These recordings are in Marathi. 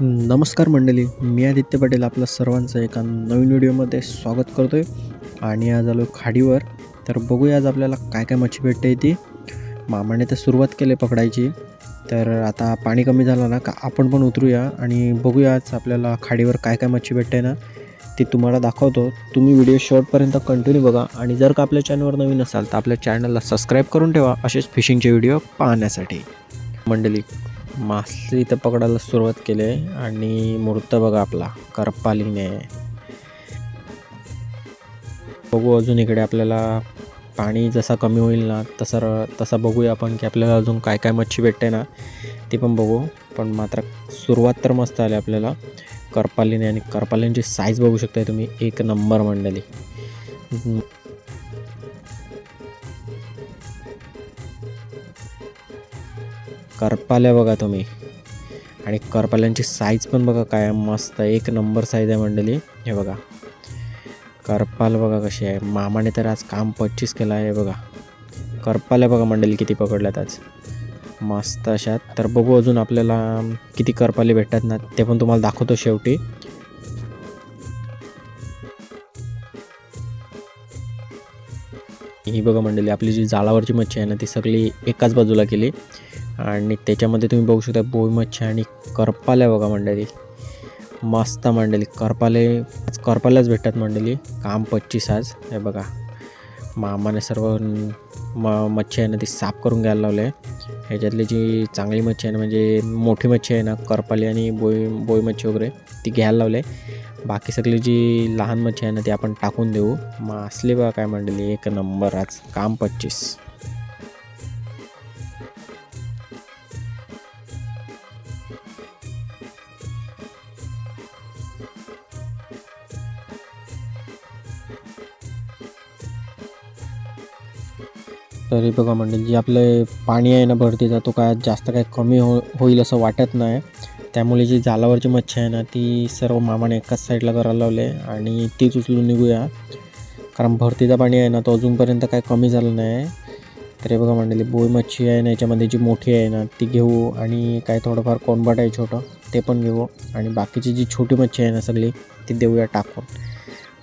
नमस्कार मंडळी. मी आदित्य पटेल आपलं सर्वांचं एका नवीन व्हिडिओमध्ये स्वागत करतो आहे आणि आज आलो खाडीवर. तर बघूया आज आपल्याला काय काय मच्छी भेटते ती मामाने तर सुरुवात केली पकडायची. तर आता पाणी कमी झालं ना का आपण पण उतरूया आणि बघूया आज आपल्याला खाडीवर काय काय मच्छी भेटते ना ती तुम्हाला दाखवतो. तुम्ही व्हिडिओ शॉर्टपर्यंत कंटिन्यू बघा. आणि जर का आपल्या चॅनलवर नवीन असाल तर आपल्या चॅनलला सबस्क्राईब करून ठेवा. असेच फिशिंगचे व्हिडिओ पाहण्यासाठी. मंडळी मासे इथं पकडायला सुरुवात केली आहे आणि मूर्त बघा आपला करपालीने. बघू अजून इकडे आपल्याला पाणी जसा कमी होईल ना तसं तसा बघूया आपण की आपल्याला अजून काय काय मच्छी भेटते ना ती पण बघू. पण मात्र सुरुवात तर मस्त आली आपल्याला. करपालीने आणि करपालींची साईज बघू शकताय तुम्ही. एक नंबर मंडळी. करपाल्या बघा तुम्ही. आणि करपाल्यांची साईज पण बघा काय मस्त एक नंबर साईज आहे मंडळी. हे बघा. करपाल बघा कशी आहे. मामाने तर आज काम पच्चीस केलं आहे बघा. करपाल्या बघा मंडळी किती पकडल्यात आज. मस्त अशा तर बघू अजून आपल्याला किती करपाले भेटतात ना ते पण तुम्हाला दाखवतो शेवटी. ही बघा मंडळी आपली जी जाळावरची मच्छी आहे ना ती सगळी एकाच बाजूला केली. आणि त्याच्यामध्ये तुम्ही बघू शकता बोई मच्छी आणि करपाल्या बघा मंडळी. मस्त मंडळी. करपाले करपाल्याच भेटतात मंडळी. काम पच्चीस आज. हे बघा. मामाने सर्व म मच्छी आहे ना ती साफ करून घ्यायला लावलं. आहे ह्याच्यातली जी चांगली मच्छी आहे ना म्हणजे मोठी मच्छी आहे ना करपाली आणि बोई बोई मच्छी वगैरे ती घ्यायला लावले. बाकी सगळी जी लहान मच्छी आहे ना ती आपण टाकून देऊ. मग असली बघा काय मंडळी एक नंबर आज. काम पच्चीस. तरी बघा म्हणजे जे आपलं पाणी आहे ना भरतीचा तो काय जास्त काय कमी हो होईल असं वाटत नाही. त्यामुळे जी जालावरची मच्छी आहे ना ती सर्व मामाने एकाच साईडला करायला लावले आणि तीच उचलून निघूया. कारण भरतीचा पाणी आहे ना तो अजूनपर्यंत काय कमी झालं नाही. तर हे बघा मंडळी बोई मच्छी आहे ना याच्यामध्ये जी मोठी आहे ना ती घेऊ आणि काय थोडंफार कोणबाट आहे छोटं ते पण घेऊ. आणि बाकीची जी छोटी मच्छी आहे ना सगळी ती देऊया टाकून.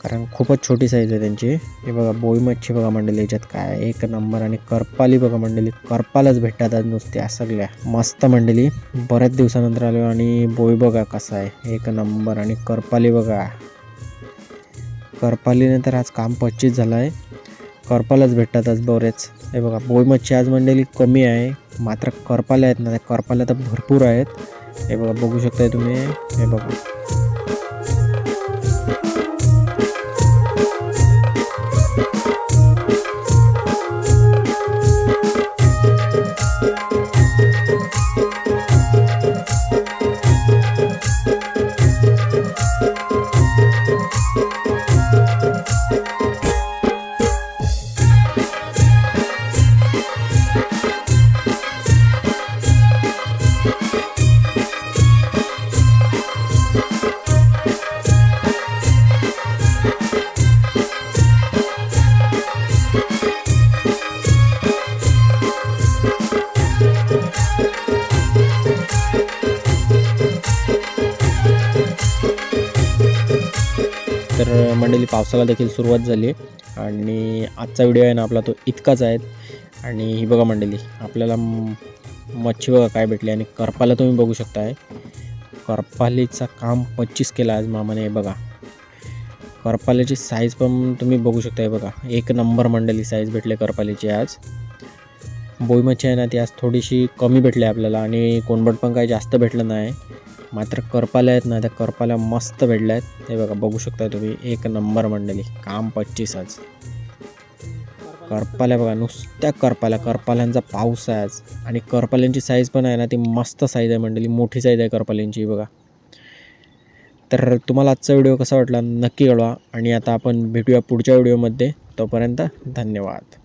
कारण खूपच छोटी साईज आहे त्यांची. हे बघा बोई मच्छी बघा मंडळी याच्यात काय एक नंबर आणि करपाली बघा मंडळी. करपालच भेटतात आज नुसत्या सगळ्या. मस्त मंडळी. बऱ्याच दिवसानंतर आलो आणि बोई बघा कसा आहे. एक नंबर आणि करपाली बघा. करपालीने तर आज काम पच्चीस झालं आहे करपालच भेटतात आज बरेच. हे बघा बोई मच्छी आज मंडळी कमी आहे. मात्र करपाल्या आहेत ना त्या करपाल्या तर भरपूर आहेत. हे बघा बघू शकताय तुम्ही. हे बघा. तर मंडळी पावसाला देखील सुरुवात झाली आणि आजचा व्हिडिओ आहे ना आपला तो इतकाच आहे. आणि ही बघा मंडळी आपल्याला मच्छी बघा काय भेटली आणि करपाला तुम्ही बघू शकताय. करपालीचा काम पच्चीस केला आज मामाने हे बघा. करपाल्याची साईज पण तुम्ही बघू शकताय बघा. एक नंबर मंडळी साईज भेटले करपालीची आज. बोईमच्छी आहे ना ती आज थोडीशी कमी भेटली आपल्याला आणि कोणबट पण काही जास्त भेटलं नाही. मात्र करपाल्या आहेत ना त्या करपाल्या मस्त भेटल्या आहेत. हे बघा बघू शकता तुम्ही एक नंबर मंडळी काम पच्चीस आज. करपाल्या बघा नुसत्या करपाल्या करपाल्यांचा पाऊस आहे आज. आणि करपाल्यांची साईज पण आहे ना ती मस्त साईज आहे मंडळी मोठी साईज आहे करपाल्यांची बघा. तर तुम्हाला आजचा व्हिडिओ कसा वाटला नक्की कळवा. आणि आता आपण भेटूया पुढच्या व्हिडिओमध्ये तोपर्यंत धन्यवाद.